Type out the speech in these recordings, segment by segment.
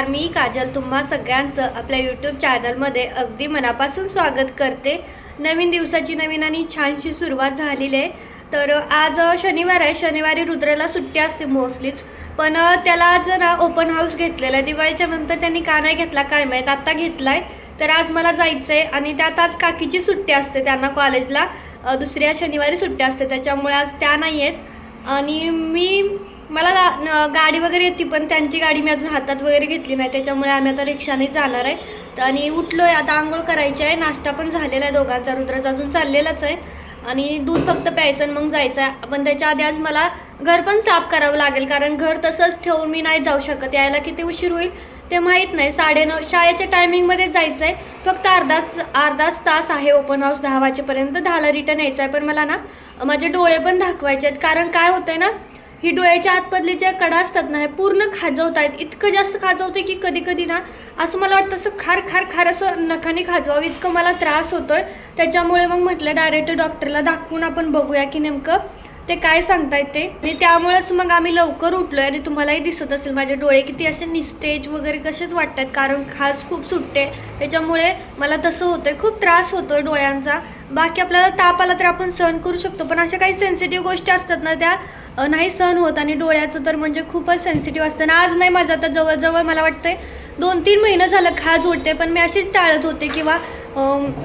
नमस्कार मी काजल तुम्हा सगळ्यांचं आपल्या यूट्यूब चॅनलमध्ये अगदी मनापासून स्वागत करते. नवीन दिवसाची नवीन आणि छानशी सुरुवात झालेली आहे. तर आज शनिवार आहे. शनिवारी रुद्रला सुट्टी असते मोस्टलीच पण त्याला आज ना ओपन हाऊस घेतलेला आहे. दिवाळीच्या नंतर त्यांनी का नाही घेतला काय माहीत. आत्ता घेतला आहे तर आज मला जायचं आहे आणि त्यात आज काकीची सुट्टी असते त्यांना कॉलेजला दुसऱ्या शनिवारी सुट्टी असते. त्याच्यामुळे आज त्या नाही आहेत. आणि मी मला गा गाडी वगैरे येते पण त्यांची गाडी मी अजून हातात वगैरे घेतली नाही. त्याच्यामुळे आम्ही आता रिक्षाने जाणार आहे. तर आणि उठलो आहे आता आंघोळ करायची आहे. नाश्ता पण झालेला आहे दोघांचा. रुद्राचा अजून चाललेलाच आहे. आणि दूध फक्त प्यायचं आणि मग जायचं आहे. पण त्याच्या आधी आज मला घर पण साफ करावं लागेल कारण घर तसंच ठेवून मी नाही जाऊ शकत. यायला किती उशीर होईल ते माहीत नाही. साडेनऊ शाळेच्या टायमिंगमध्ये जायचं आहे. फक्त अर्धाच अर्धाच तास आहे ओपन हाऊस दहा वाजेपर्यंत. दहाला रिटर्न यायचं आहे. पण मला ना माझे डोळे पण दाखवायचे आहेत. कारण काय होतं आहे ना ही डोळ्याच्या आतमधले ज्या कडा असतात ना हे पूर्ण खाजवत आहेत इतकं जास्त खाजवते की कधी कधी ना असं मला वाटतं असं खार खार खार असं नखाने खाजवावं. इतकं मला त्रास होतो आहे त्याच्यामुळे मग म्हटलं डायरेक्ट डॉक्टरला दाखवून आपण बघूया की नेमकं ते काय सांगतायत ते. आणि त्यामुळेच मग आम्ही लवकर उठलोय आणि तुम्हालाही दिसत असेल माझे डोळे किती असे निस्तेज वगैरे कसेच वाटतात कारण खास खूप सुटते. त्याच्यामुळे मला तसं होतंय. खूप त्रास होतोय डोळ्यांचा. बाकी आपल्याला ताप आला तर आपण सहन करू शकतो पण अशा काही सेन्सिटिव्ह गोष्टी असतात ना त्या नाही सहन होत आणि डोळ्याचं तर म्हणजे खूपच सेन्सिटिव्ह असतं. आणि आज नाही माझं आता जवळजवळ मला वाटतंय दोन तीन महिनं झालं खाज उडते पण मी अशीच टाळत होते किंवा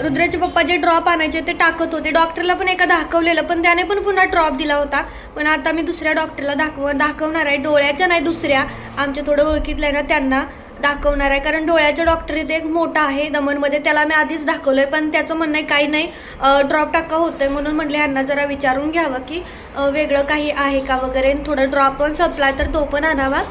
रुद्राचे पप्पा जे ड्रॉप आणायचे ते टाकत होते. डॉक्टरला पण एका दाखवलेलं पण त्याने पण पुन्हा ड्रॉप दिला होता. पण आता मी दुसऱ्या डॉक्टरला दाखव दाखवणार आहे. डोळ्याच्या नाही दुसऱ्या आमच्या थोडं ओळखीतलं आहे ना त्यांना. दाखवणार आहे. कारण डोळ्याच्या डॉक्टर इथे एक मोठा आहे दमनमध्ये. त्याला मी आधीच दाखवलं आहे पण त्याचं म्हणणं आहे काही नाही ड्रॉप टाका होतं आहे म्हणून म्हटलं ह्यांना जरा विचारून घ्यावं की वेगळं काही आहे का वगैरे. थोडं ड्रॉप पण सप्लाय तर तो पण आणावा.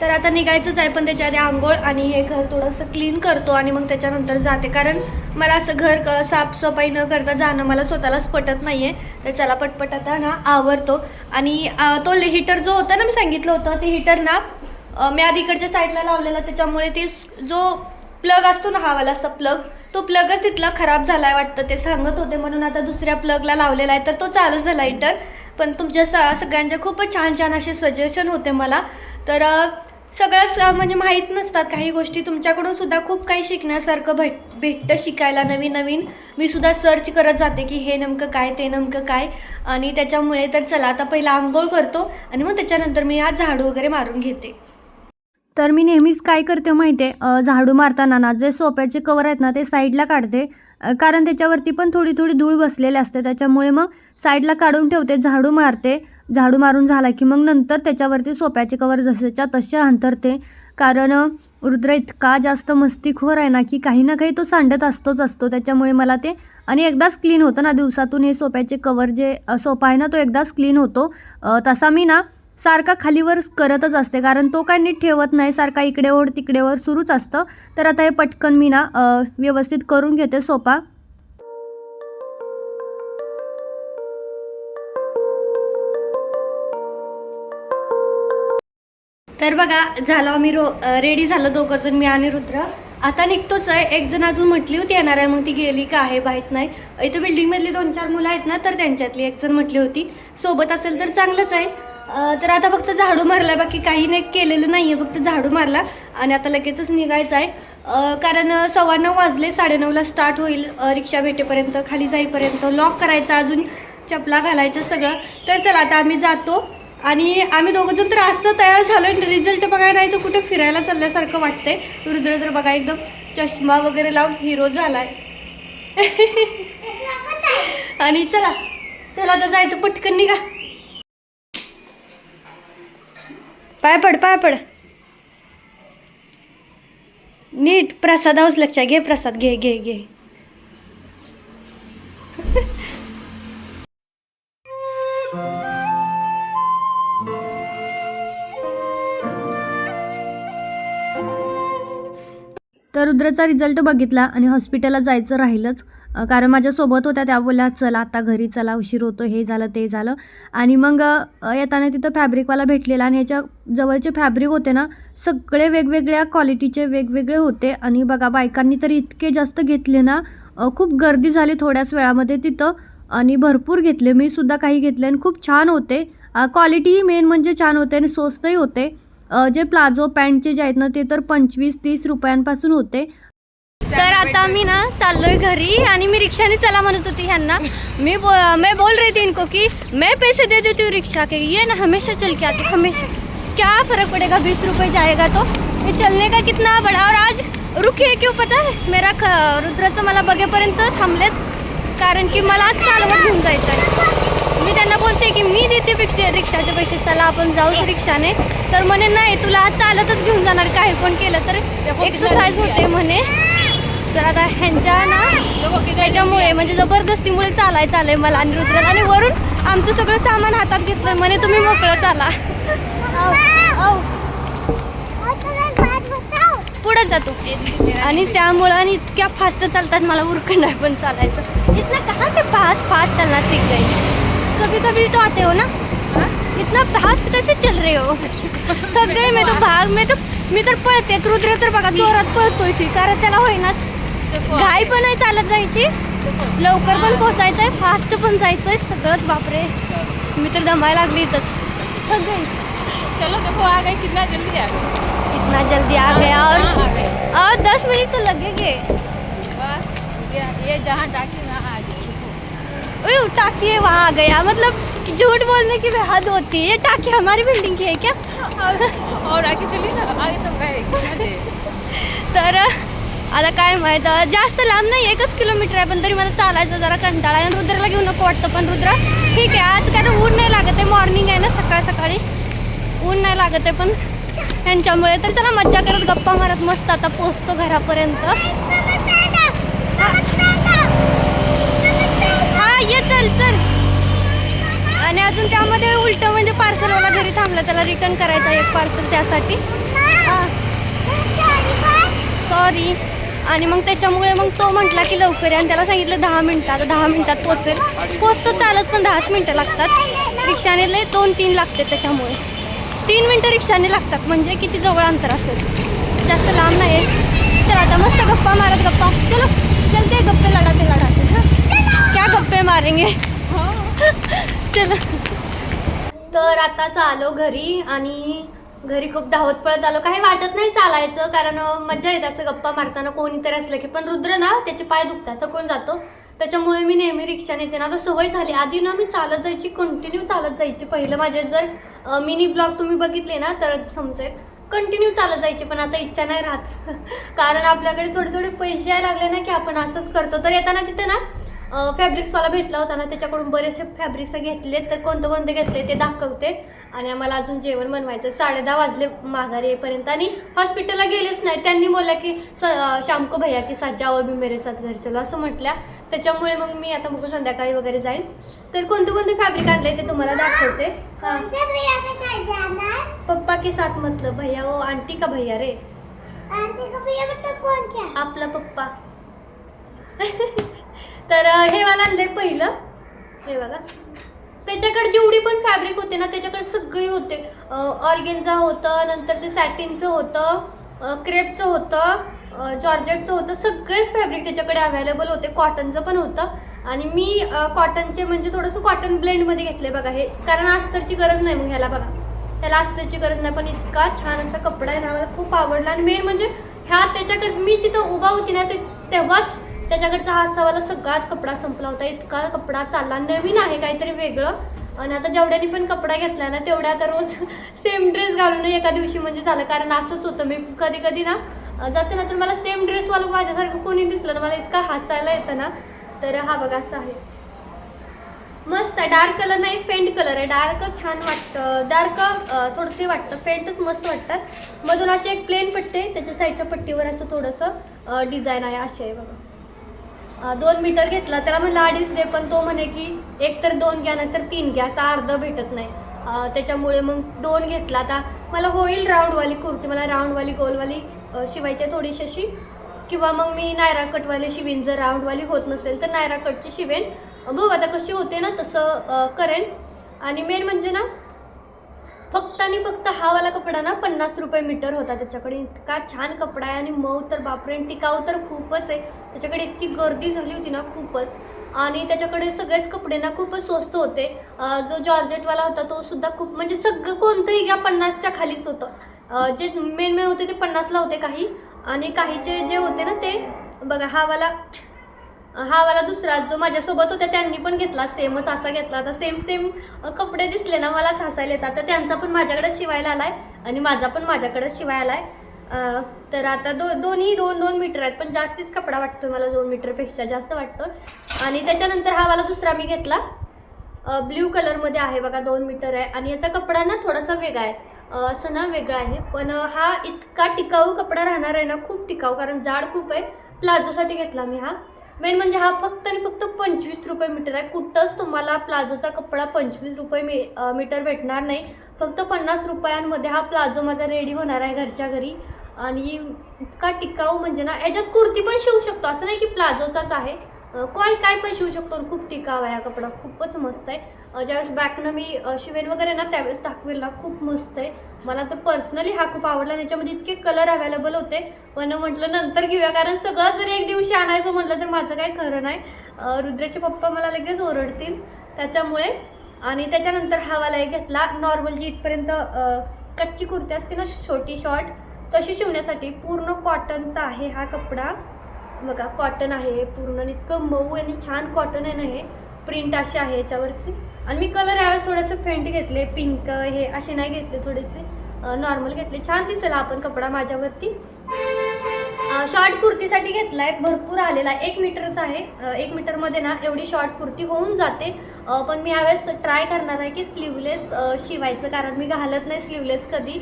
तर आता निघायचंच आहे पण त्याच्या आधी आंघोळ आणि हे घर थोडंसं क्लीन करतो आणि मग त्याच्यानंतर जाते. कारण मला असं घर क साफसफाई न करता जाणं मला स्वतःलाच पटत नाही आहे तर चला पटपट आता ना आवरतो. आणि तो हिटर जो होता ना मी सांगितलं होतं ते हिटर ना मी आधी इकडच्या साईडला लावलेला त्याच्यामुळे ते जो प्लग असतो ना हा वाला असा प्लग तो प्लगच तिथला खराब झाला आहे वाटतं ते सांगत होते. म्हणून आता दुसऱ्या प्लगला लावलेला आहे तर तो चालू झाला इटर पण तुमच्या स सगळ्यांचे खूपच छान छान असे सजेशन होते मला. तर सगळंच म्हणजे माहीत नसतात. काही गोष्टी तुमच्याकडून सुद्धा खूप काही शिकण्यासारखं भेट भेटतं शिकायला नवीन नवीन. मी सुद्धा सर्च करत जाते की हे नेमकं काय ते नेमकं काय. आणि त्याच्यामुळे तर चला आता पहिला आंघोळ करतो. आणि मग त्याच्यानंतर मी आज झाडू वगैरे मारून घेते. तर मी नेहमीच काय करते माहिती आहे झाडू मारताना ना जे सोप्याचे कवर आहेत ना ते साईडला काढते. कारण त्याच्यावरती पण थोडी थोडी धूळ बसलेली असते. त्याच्यामुळे मग साईडला काढून ठेवते झाडू मारते. झाडू मारून झाला की मग नंतर त्याच्यावरती सोप्याचे कवर जसेच्या तसे अंतरते कारण रुद्र इतका जास्त मस्तीखोर आहे ना की काही ना काही तो सांडत असतोच असतो. त्याच्यामुळे मला ते आणि एकदाच क्लीन होतं ना दिवसातून हे सोप्याचे कवर जे सोपा आहे ना तो एकदाच क्लीन होतो. तसा मी ना सारखा खालीवर करतच असते. कारण तो काय नीट ठेवत नाही सारखा इकडे ओढ तिकडे वर सुरूच असतं. तर आता हे पटकन मी ना व्यवस्थित करून घेते. सोपा? तर बघा झालो आम्ही रो रेडी झालं दोघं जण मी आणि रुद्र. आता निघतोच आहे. एक जण अजून म्हटली होती येणार आहे. मग ती गेली का आहे माहीत नाही. इथं बिल्डिंगमधली दोन चार मुलं आहेत ना तर त्यांच्यातली एक जण म्हटली होती. सोबत असेल तर चांगलंच आहे. तर आता फक्त झाडू मारला बाकी काही नाही केलेलं नाही आहे फक्त झाडू मारला. आणि आता लगेचच निघायचं आहे. कारण सव्वा नऊ वाजले साडेनऊला स्टार्ट होईल रिक्षा भेटेपर्यंत खाली जाईपर्यंत लॉक करायचा अजून चपला घालायचं सगळं तर चला आता आम्ही जातो. आणि आम्ही दोघं जण तर असं तयार झालो रिझल्ट बघायला नाही तर कुठे फिरायला चालल्यासारखं वाटतंय. रुद्र तर बघा एकदम चष्मा वगैरे लावून हिरो झालाय. आणि चला चला आता जायचं पटकन निघा. पाय पड पाय पड नीट प्रसादावच लक्ष घे प्रसाद घे घे घे. तर रुद्राचा रिझल्ट बघितला आणि हॉस्पिटलला जायचं राहिलंच कारण माझ्यासोबत होत्या त्या बोलल्या चला आता घरी चला उशीर होतो हे झालं ते झालं. आणि मग येताना तिथं फॅब्रिकवाला भेटलेला आणि याच्या जवळचे फॅब्रिक होते ना सगळे वेगवेगळ्या क्वालिटीचे वेगवेगळे होते. आणि बघा बायकांनी तर इतके जास्त घेतले ना खूप गर्दी झाली थोड्याच वेळामध्ये तिथं. आणि भरपूर घेतले मी सुद्धा काही घेतले आणि खूप छान होते. क्वालिटीही मेन म्हणजे छान होते आणि स्वस्तही होते. जे प्लाझो पॅन्टचे जे आहेत ना ते तर पंचवीस तीस रुपयांपासून होते. तर आता मी ना चाललोय घरी आणि मी रिक्षाने चला म्हणत होती ह्यांना. मी बो, मैं बोल रही थी इनको कि मैं पैसे दे देती हूँ रिक्शा के ये ना हमेशा चल के आती हमेशा. क्या फर्क पड़ेगा? बीस रुपए जाएगा तो? ये चलने का कितना बड़ा और आज रुकी क्यों पता है? मेरा ख रुद्राचं मला बघेपर्यंत थांबलेत कारण की मला आज चालवत घेऊन जायचं आहे मी त्यांना बोलते की मी देते रिक्षा रिक्षाचे पैसे चला आपण जाऊ रिक्षाने. तर म्हणे नाही तुला आज चालतच घेऊन जाणार काही पण केलं तर एक्सरसाइज होते म्हणे. तर आता ह्यांच्या ना त्याच्यामुळे म्हणजे जबरदस्तीमुळे चालायचं आलंय मला आणि रुद्र आणि वरून आमचं सगळं सामान हातात घेतलं म्हणे तुम्ही मोकळं चाला. पुढे जातो आणि त्यामुळं आणि इतक्या फास्ट चालतात मला उरकण नाही पण चालायचं. इतना कहाँ से फास्ट फास्ट चलना सीख कभी कभी तो आते हो ना? इतना फास्ट कैसे चल रहे हो? थक गई मैं तो भाग मैं तो मी तर पळते रुद्र तर बघा जोरात पळतोय की कारण त्याला होईनाच. घाई पण आहे चालत जायची. लवकर पण पोचायचं आहे फास्ट पण जायचं आहे सगळंच बापरे. मी तर दमायला लागली इथंच. थक गई चलो देखो आ गए कितना जल्दी आ गए इतना जल्दी आ गया और और दस मिनट तो लगेंगे. बस ये जहाँ डाकी वहाँ आ टाकी है वहाँ आ गया। मतलब झूठ बोलने की भी हद होती है। ये टाकी हमारी बिल्डिंग की है क्या? और, और आगे चलिए ना आगे तो देर तर आता काय माहीत जास्त लांब नाही एकच किलोमीटर आहे पण तरी मला चालायचं जरा कंटाळा आणि रुद्राला घेऊन नको वाटतं पण रुद्रा ठीक आहे आज कारण ऊन नाही लागत आहे मॉर्निंग आहे ना सकाळ सकाळी. ऊन नाही लागत आहे पण त्यांच्यामुळे तर चला मज्जा करत गप्पा मारत मस्त आता पोचतो घरापर्यंत. हा ये चल चल. आणि अजून त्यामध्ये उलट म्हणजे पार्सलवाला घरी थांबला त्याला रिटर्न करायचा एक पार्सल त्यासाठी. सॉरी आणि मग त्याच्यामुळे मग तो म्हटला की लवकर आणि त्याला सांगितलं दहा मिनटं. आता दहा मिनटात पोचेल. पोचतो चालत पण दहाच मिनटं लागतात. रिक्षाने लय दोन तीन लागते त्याच्यामुळे. तीन मिनटं रिक्षाने लागतात. म्हणजे किती जवळ अंतर असेल. जास्त लांब नाही आहे चला आता मस्त गप्पा मारत गप्पा. चलो चलते गप्पे लढाते लढाते हां क्या गप्पे मारेंगे. चलो. तर आता चालो घरी आणि घरी खूप धावत पळत आलो. काही वाटत नाही चालायचं कारण मज्जा मजा असं गप्पा मारताना कोणीतरी असलं की. पण रुद्र ना त्याचे पाय दुखतात थकून जातो? त्याच्यामुळे मी नेहमी रिक्षाने येते ना. आता सवय झाली. आधी ना मी चालत जायची कंटिन्यू चालत जायची. पहिलं माझे जर मिनी ब्लॉग तुम्ही बघितले ना तर समजेल. कंटिन्यू चालत जायची पण आता इच्छा नाही राहत. कारण आपल्याकडे थोडे थोडे पैसे यायला लागले ना की आपण असंच करतो. तर येताना तिथे ना फॅब्रिक्सवाला भेटला होता ना त्याच्याकडून बरेचसे फॅब्रिक्स घेतले तर कोणते कोणते घेतले ते दाखवते. आणि आम्हाला अजून जेवण बनवायचं साडे दहा वाजले माघारी येईपर्यंत. आणि हॉस्पिटलला गेलेच नाही. त्यांनी बोलल्या की स अं, शाम को भैया की साथ जाओ अभी मेरे साथ घर चलो असं म्हटल्या. त्याच्यामुळे मग मी आता बघू संध्याकाळी वगैरे जाईन. तर कोणते कोणते फॅब्रिक आणले ते तुम्हाला दाखवते. हा. पप्पा के साथ मतलब भैया वो आंटी का भैया रे? आपला पप्पा. तर हे वाला आहे पहिलं. हे बघा. त्याच्याकडे जेवढी पण फॅब्रिक होते ना त्याच्याकडे सगळी होते. ऑर्गेनचा होतं नंतर ते सॅटिनचं होतं क्रेपचं होतं जॉर्जेटचं होतं. सगळेच फॅब्रिक त्याच्याकडे अवेलेबल होते. कॉटनचं पण होतं. आणि मी कॉटनचे म्हणजे थोडंसं कॉटन ब्लेंडमध्ये घेतले बघा हे. कारण अस्तरची गरज नाही मग ह्याला बघा. त्याला अस्तरची गरज नाही. पण इतका छान असा कपडा आहे ना मला खूप आवडला. आणि मेन म्हणजे ह्या त्याच्याकडे मी जिथं उभा होती ना ते तेव्हाच त्याच्याकडचा हा सवाला सगळाच कपडा संपला होता. इतका कपडा चालला. नवीन आहे काहीतरी वेगळं. आणि आता जेवढ्यानी पण कपडा घेतला ना तेवढ्या आता रोज सेम ड्रेस घालून एका दिवशी म्हणजे झालं. कारण असंच होतं. मी कधी कधी ना जाते ना तर मला सेम ड्रेसवाला माझ्यासारखं कोणी दिसलं ना मला इतका हसायला येतं ना. तर हा बघा असं आहे. मस्त आहे. डार्क कलर नाही फेंट कलर आहे. डार्क छान वाटतं. डार्क थोडंसं वाटतं. फेंटच मस्त वाटतात. मधून अशी एक प्लेन पट्टी आहे. त्याच्या साईडच्या पट्टीवर असं थोडंसं डिझाईन आहे. अशी आहे बघा. दोन मीटर घेतला त्याला म्हणलं अडीच दे पण तो म्हणे की एक तर दोन घ्या नाही तर तीन घ्या असं अर्ध भेटत नाही. त्याच्यामुळे मग दोन घेतला. आता मला होईल राऊंडवाली कुर्ती मला राऊंडवाली गोलवाली शिवायची आहे थोडीशी अशी. किंवा मग मी नायरा कटवाली शिवीन जर राऊंडवाली होत नसेल तर नायरा कटची शिवेन. बघू आता कशी होते ना तसं करेन. आणि मेन म्हणजे ना फक्त आणि फक्त हा वाला कपडा ना पन्नास रुपये मीटर होता त्याच्याकडे. इतका छान कपडा आहे आणि मऊ तर बापरे आणि टिकाऊ तर खूपच आहे. त्याच्याकडे इतकी गर्दी झाली होती ना खूपच. आणि त्याच्याकडे सगळेच कपडे ना खूपच स्वस्त होते. जो जॉर्जेटवाला होता तो सुद्धा खूप म्हणजे सगळं कोणतंही घ्या पन्नासच्या खालीच होतं. जे मेन मेन होते ते पन्नासला होते काही. आणि काहीचे जे होते ना ते बघा हा वाला हा वाला दुसरा जो माझ्यासोबत होता त्यांनी पण घेतला सेमच असा घेतला. आता सेम सेम कपडे दिसले ना मलाच हसायला येतात. तर त्यांचा पण माझ्याकडे शिवायला आला आहे आणि माझा पण माझ्याकडे शिवायला आहे तर आता दो दोन्ही दोन दोन मीटर आहेत पण जास्तीच कपडा वाटतो मला दोन मीटरपेक्षा जास्त वाटतो आणि त्याच्यानंतर हा वाला दुसरा मी घेतला. ब्ल्यू कलरमध्ये आहे बघा दोन मीटर आहे. आणि याचा कपडा ना थोडासा वेगळा आहे. असं ना वेगळा आहे. पण हा इतका टिकाऊ कपडा राहणार आहे ना खूप टिकाऊ कारण जाड खूप आहे. प्लाझोसाठी घेतला मी हा. मेन म्हणजे हा फक्त आणि फक्त पंचवीस रुपये मीटर आहे. कुठंच तुम्हाला प्लाझोचा कपडा पंचवीस रुपये मी मीटर भेटणार नाही. फक्त पन्नास रुपयांमध्ये हा प्लाझो माझा रेडी होणार आहे घरच्या घरी. आणि इतका टिकाऊ म्हणजे ना याच्यात कुर्ती पण शिवू शकतो. असं नाही की प्लाझोचाच आहे. काय काय पण शिवू शकतो. खूप टिकाव आहे हा कपडा. खूपच मस्त आहे. ज्यावेळेस बॅकनं मी शिवेन वगैरे ना त्यावेळेस दाखवेल ना. खूप मस्त आहे. मला तर पर्सनली हा खूप आवडला याच्यामध्ये इतके कलर अवेलेबल होते. पण म्हटलं नंतर घेऊया कारण सगळं जर एक दिवशी आणायचं म्हटलं तर माझं काही खरं नाही. रुद्राचे पप्पा मला लगेच ओरडतील. त्याच्यामुळे आणि त्याच्यानंतर हा वाला एक घेतला. नॉर्मल जी इथपर्यंत कच्ची कुर्ती असते ना छोटी शॉर्ट तशी शिवण्यासाठी पूर्ण कॉटनचा आहे हा कपडा. बघा कॉटन आहे पूर्ण इतकं मऊ आणि छान कॉटन आहे ना हे. प्रिंट अशी आहे याच्यावरची आणि मी कलर यावेळेस थोडेसे फेंट घेतले पिंक हे असे नाही घेतले थोडेसे. नॉर्मल घेतले. छान दिसेल हा पण कपडा माझ्यावरती. शॉर्ट कुर्तीसाठी घेतलाय. भरपूर आलेला आहे. एक मीटरचा आहे. एक मीटरमध्ये ना एवढी शॉर्ट कुर्ती होऊन जाते. पण मी यावेळेस ट्राय करणार आहे की स्लीवलेस शिवायचं. कारण मी घालत नाही स्लीवलेस कधी.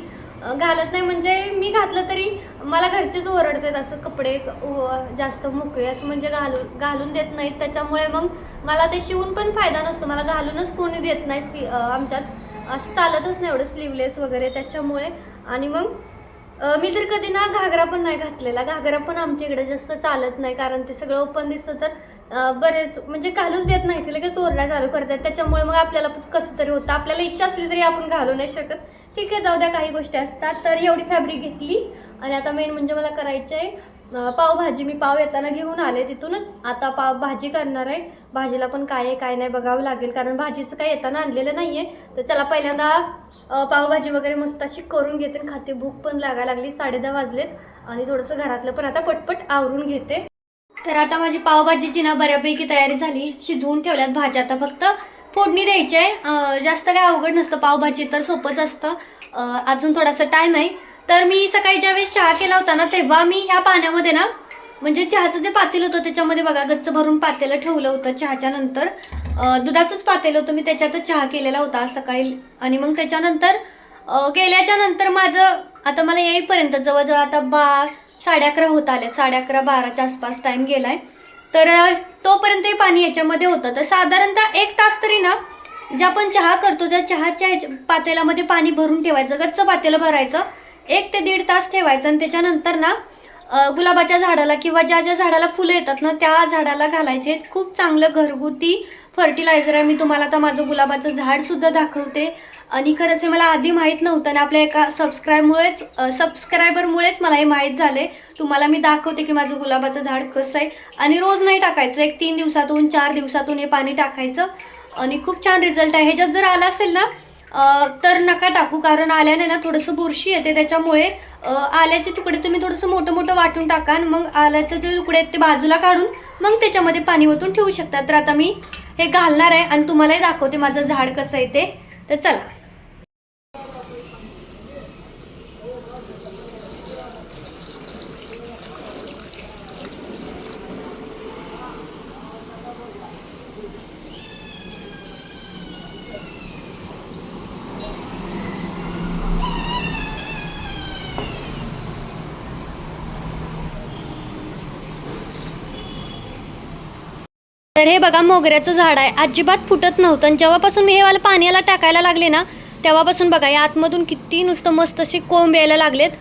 घालत नाही. म्हणजे मी घातलं तरी मला घरचेच ओरडतात असं कपडे हो, जास्त मोकळे असं म्हणजे घालून घालून देत नाहीत. त्याच्यामुळे मग मला ते शिवून पण फायदा नसतो. मला घालूनच कोणी देत नाही सी- आमच्यात. असं चालतच नाही एवढं स्लीवलेस वगैरे त्याच्यामुळे. आणि मग मी तर कधी ना घागरा पण नाही घातलेला. घागरा पण आमच्या इकडे जास्त चालत नाही कारण ते सगळं ओपन दिसतं तर बरेच म्हणजे घालूच देत नाही ते लगेच ओरडा चालू करतात. त्याच्यामुळे मग आपल्याला कसं तरी होतं. आपल्याला इच्छा असली तरी आपण घालू नाही शकत. ठीक आहे जाऊ द्या काही गोष्टी असतात. तर एवढी फॅब्रिक घेतली. आणि आता मेन म्हणजे मला करायचं आहे पावभाजी मी पाव येताना घेऊन आले तिथूनच. आता पाव भाजी करणार आहे. भाजीला पण काय आहे काय नाही बघावं लागेल. कारण भाजीचं काय येताना आणलेलं नाही आहे तर चला पहिल्यांदा पावभाजी वगैरे मस्त अशी करून घेते. आणि खाते. भूक पण लागायला लागली साडेदहा वाजलेत. आणि थोडंसं घरातलं पण आता पटपट आवरून घेते. तर आता माझी पावभाजीची ना बऱ्यापैकी तयारी झाली. शिजवून ठेवल्यात भाज्या. आता फक्त फोडणी द्यायची आहे जास्त काय अवघड नसतं. पावभाजी तर सोपंच असतं. अजून थोडासा टाईम आहे. तर मी सकाळी ज्यावेळेस चहा केला होता ना तेव्हा मी ह्या पाण्यामध्ये ना म्हणजे चहाचं जे पातेलं होतं त्याच्यामध्ये बघा गच्च भरून पातेलं ठेवलं होतं चहाच्या नंतर. दुधाचंच पातेलं होतं. मी त्याच्यातच चहा केलेला होता सकाळी. आणि मग त्याच्यानंतर केल्याच्यानंतर माझं आता मला येईपर्यंत जवळजवळ आता बा साडे अकरा होत आले साडे अकरा बाराच्या आसपास टाईम आहे तर तोपर्यंतही पाणी याच्यामध्ये होतं. तर साधारणतः एक तास तरी ना जे आपण चहा करतो त्या चहाच्या पातेल्यामध्ये पाणी भरून ठेवायचं गच्च पातेलं भरायचं. एक ते दीड तास ठेवायचं आणि त्याच्यानंतर ना गुलाबाच्या झाडाला किंवा ज्या ज्या झाडाला फुलं येतात ना त्या झाडाला घालायचे. खूप चांगलं घरगुती फर्टिलायझर आहे. मी तुम्हाला आता माझं गुलाबाचं झाडसुद्धा दाखवते. आणि खरंच हे मला आधी माहीत नव्हतं आणि आपल्या एका सबस्क्राईबमुळेच सबस्क्रायबरमुळेच मला हे माहीत झाले तुम्हाला मी दाखवते की माझं गुलाबाचं झाड कसं आहे. आणि रोज नाही टाकायचं एक तीन दिवसातून चार दिवसातून हे पाणी टाकायचं. आणि खूप छान रिझल्ट आहे. ह्याच्यात जर आला असेल ना तर नका टाकू कारण आल्याने ना थोडंसं बुरशी येते. त्याच्यामुळे आल्याचे तुकडे तुम्ही थोडंसं मोठं मोठं वाटून टाका आणि मग आल्याचे जे तुकडे आहेत ते बाजूला काढून मग त्याच्यामध्ये पाणी ओतून ठेवू शकता. तर आता मी हे घालणार आहे आणि तुम्हालाही दाखवते माझं झाड कसं आहे ते. तर चला. तर हे बघा मोगऱ्याचं झाड आहे. अजिबात फुटत नव्हतं. आणि जेव्हापासून मी हे वाला पाण्याला टाकायला लागले ना तेव्हापासून बघा या आतमधून किती नुसतं मस्त असे कोंब यायला लागलेत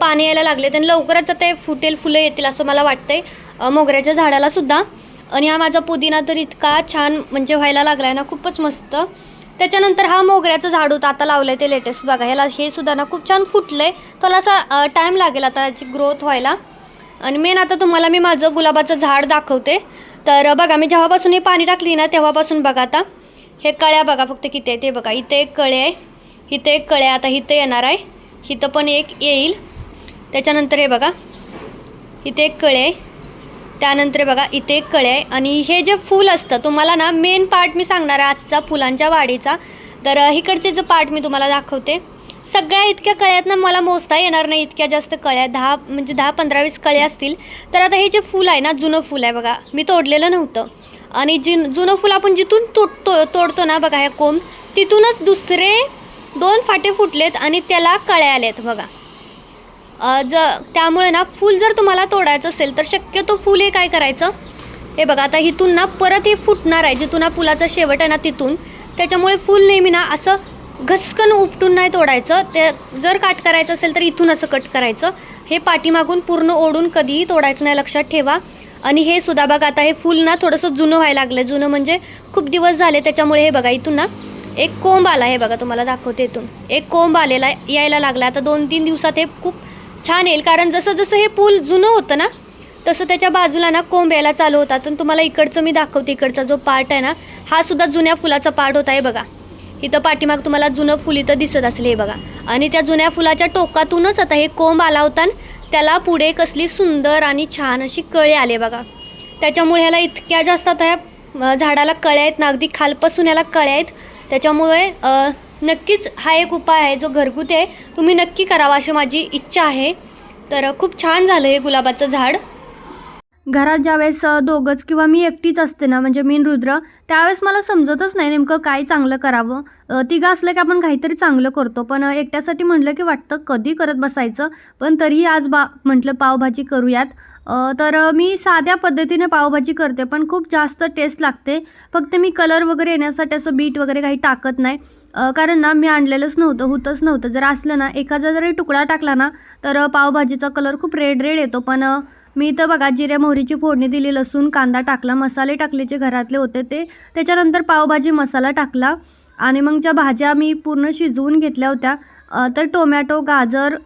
पाणी यायला लागलेत. आणि लवकरच ते फुटेल फुलं येतील असं मला वाटतंय आहे मोगऱ्याच्या झाडाला सुद्धा. आणि हा माझा पुदिना तर इतका छान म्हणजे व्हायला लागला आहे ना खूपच मस्त. त्याच्यानंतर हा मोगऱ्याचं झाड होतं आता लावलं आहे ते लेटेस्ट बघा ह्याला हे सुद्धा ना खूप छान फुटलं आहे त्याला असा टाईम लागेल आता याची ग्रोथ व्हायला. आणि मेन आता तुम्हाला मी माझं गुलाबाचं झाड दाखवते. तर बघा मी जेव्हापासून हे पाणी टाकली ना तेव्हापासून बघा आता. हे कळ्या बघा फक्त किती आहे ते बघा इथे एक कळे आहे. इथे एक कळे आता इथे येणार आहे. इथं पण एक येईल. त्याच्यानंतर हे बघा इथे एक कळे आहे. त्यानंतर बघा इथे एक कळे आहे. आणि हे जे फूल असतं तुम्हाला ना मेन पार्ट मी सांगणार आहे आजचा फुलांच्या वाढीचा. तर इकडचे जो पार्ट मी तुम्हाला दाखवते सगळ्या इतक्या कळ्यातनं मला मोजता येणार नाही इतक्या जास्त कळ्या दहा म्हणजे दहा पंधरा वीस कळ्या असतील. तर आता हे जे फूल आहे ना जुनं फूल आहे बघा मी तोडलेलं नव्हतं. आणि जिन जुनं फूल आपण जिथून तुटतो तोडतो ना बघा ह्या कोंब तिथूनच दुसरे दोन फाटे फुटलेत आणि त्याला कळ्या आल्यात बघा. ज त्यामुळे ना फूल जर तुम्हाला तोडायचं असेल तर शक्यतो फूल हे काय करायचं? हे बघा आता इथून ना परत हे फुटणार आहे जिथून हा फुलाचा शेवट आहे ना तिथून. त्याच्यामुळे फूल नेहमी ना असं घसकन उपटून नाही तोडायचं. ते जर काट करायचं असेल तर इथून असं कट करायचं. हे पाठीमागून पूर्ण ओढून कधीही तोडायचं नाही लक्षात ठेवा. आणि हे सुद्धा बघा आता हे फूल ना थोडंसं जुनं व्हायला लागलं आहे जुनं म्हणजे खूप दिवस झाले त्याच्यामुळे हे बघा इथून ना एक कोंब आला हे बघा तुम्हाला दाखवते इथून. एक कोंब आलेला आहे यायला लागला. आता दोन तीन दिवसात हे खूप छान येईल. कारण जसं जसं हे पूल जुनं होतं ना तसं त्याच्या बाजूला ना कोंब यायला चालू होतात. आणि तुम्हाला इकडचं मी दाखवते इकडचा जो पार्ट आहे ना हा सुद्धा जुन्या फुलाचा पार्ट होता आहे बघा. इथं पाठीमाग तुम्हाला जुनं फुल इथं दिसत असेल हे बघा. आणि त्या जुन्या फुलाच्या टोकातूनच आता हे कोंब आला होता आणि त्याला पुढे कसली सुंदर आणि छान अशी कळे आले बघा. त्याच्यामुळे ह्याला इतक्या जास्त आता ह्या झाडाला कळ्या आहेत ना अगदी खालपासून ह्याला कळ्या आहेत. त्याच्यामुळे नक्कीच हा एक उपाय आहे जो घरगुती आहे. तुम्ही नक्की करावा अशी माझी इच्छा आहे. तर खूप छान झालं हे गुलाबाचं झाड. घरात ज्यावेळेस दोघंच किंवा मी एकटीच असते ना म्हणजे मी रुद्र त्यावेळेस मला समजतच नाही नेमकं काय चांगलं करावं. तिघं असलं की आपण काहीतरी चांगलं करतो पण एकट्यासाठी म्हटलं की वाटतं कधी करत बसायचं पण तरीही आज बा म्हटलं पावभाजी करूयात. तर मी साध्या पद्धतीने पावभाजी करते पण खूप जास्त टेस्ट लागते. फक्त मी कलर वगैरे येण्यासाठी असं बीट वगैरे काही टाकत नाही. कारण ना मी आणलेलंच नव्हतं होतंच नव्हतं. जर असलं ना एखादा जरी तुकडा टाकला ना तर पावभाजीचा कलर खूप रेड रेड येतो पण मी इथं बघा जिऱ्या मोहरीची फोडणी दिली लसूण कांदा टाकला मसाले टाकले जे घरातले होते ते. त्याच्यानंतर पावभाजी मसाला टाकला आणि मग ज्या भाज्या मी पूर्ण शिजवून घेतल्या होत्या तर टोमॅटो गाजर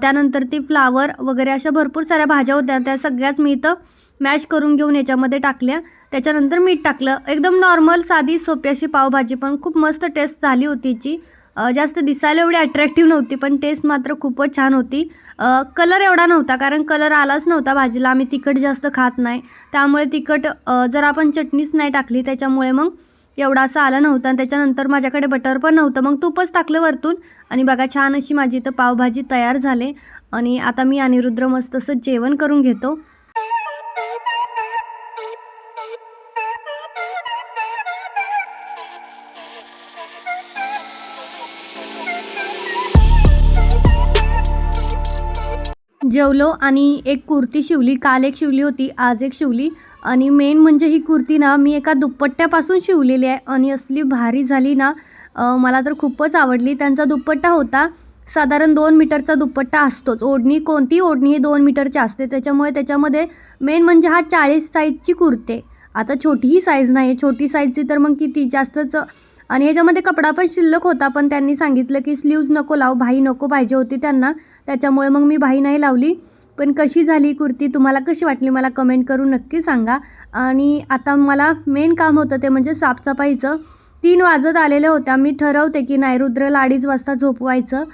त्यानंतर ती फ्लावर वगैरे अशा भरपूर साऱ्या भाज्या होत्या. त्या सगळ्याच मी इथं मॅश करून घेऊन याच्यामध्ये टाकल्या. त्याच्यानंतर मीठ टाकलं. एकदम नॉर्मल साधी सोपी अशी पावभाजी पण खूप मस्त टेस्ट झाली होती हिची. जास्त दिसायला एवढी अट्रॅक्टिव्ह नव्हती पण टेस्ट मात्र खूपच छान होती. कलर एवढा नव्हता कारण कलर आलाच नव्हता भाजीला. आम्ही तिखट जास्त खात नाही. त्यामुळे तिखट जर आपण चटणीच नाही टाकली त्याच्यामुळे मग एवढा असं आलं नव्हतं. आणि त्याच्यानंतर माझ्याकडे बटर पण नव्हतं. मग तूपच टाकलं वरतून. आणि बघा छान अशी माझी इथं पावभाजी तयार झाले. आणि आता मी अनिरुद्ध मस्त असं जेवण करून घेतो. जेवलो आणि एक कुर्ती शिवली काल एक शिवली होती आज एक शिवली. आणि मेन म्हणजे ही कुर्ती ना मी एका दुपट्ट्यापासून शिवलेली आहे आणि असली भारी झाली ना मला तर खूपच आवडली. त्यांचा दुपट्टा होता साधारण दोन मीटरचा दुपट्टा असतोच. ओढणी कोणती? ओढणी ही दोन मीटरची असते. त्याच्यामुळे त्याच्यामध्ये मेन म्हणजे हा चाळीस साईजची कुर्ती. आहे. आता छोटीही साईज नाही छोटी साईजची तर मग किती? जास्तच आणि ह्याच्यामध्ये कपडा पण शिल्लक होता पण त्यांनी सांगितलं की स्लीव्ज नको लाव भाई नको पाहिजे होती त्यांना. त्याच्यामुळे मग मी भाई नाही लावली. पण कशी झाली कुर्ती तुम्हाला कशी वाटली मला कमेंट करून नक्की सांगा. आणि आता मला मेन काम होतं ते म्हणजे साफसफाईचं. तीन वाजत आलेल्या होत्या. मी ठरवते की नाही रुद्रला अडीच वाजता झोपवायचं.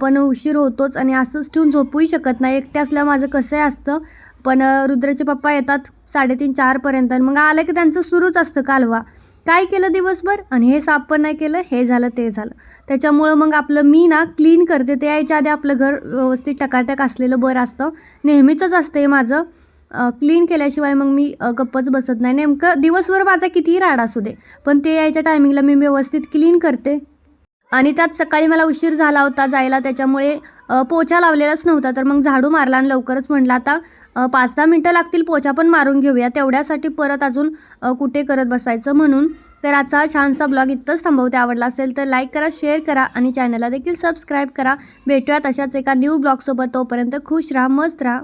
पण उशीर होतोच आणि असंच ठेवून झोपूही शकत नाही. एकटे असल्या माझं कसं असतं. पण रुद्रचे पप्पा येतात साडेतीन चारपर्यंत आणि मग आलं की त्यांचं सुरूच असतं कालवा. काय केलं दिवसभर आणि हे साफ पण नाही केलं हे झालं ते झालं. त्याच्यामुळं मग आपलं मी ना क्लीन करते. ते यायच्या आधी आपलं घर व्यवस्थित टकाटक असलेलं बरं असतं. नेहमीचंच असतं हे माझं. क्लीन केल्याशिवाय मग मी गप्पच बसत नाही. नेमकं दिवसभर माझा कितीही राड असू दे पण ते यायच्या टायमिंगला मी व्यवस्थित क्लीन करते. आणि त्यात सकाळी मला उशीर झाला होता जायला त्याच्यामुळे पोछा लावलेलाच नव्हता. तर मग झाडू मारला आणि लवकरच म्हटलं आता पाच दहा मिनटं लागतील पोछा पण मारून घेऊया. तेवढ्यासाठी परत अजून कुठे करत बसायचं म्हणून. तर आजचा छानसा ब्लॉग इथंच थांबवते. आवडला असेल तर लाईक करा शेअर करा आणि चॅनलला देखील सबस्क्राईब करा. भेटूयात अशाच एका न्यू ब्लॉगसोबत. तोपर्यंत खुश राहा मस्त राहा.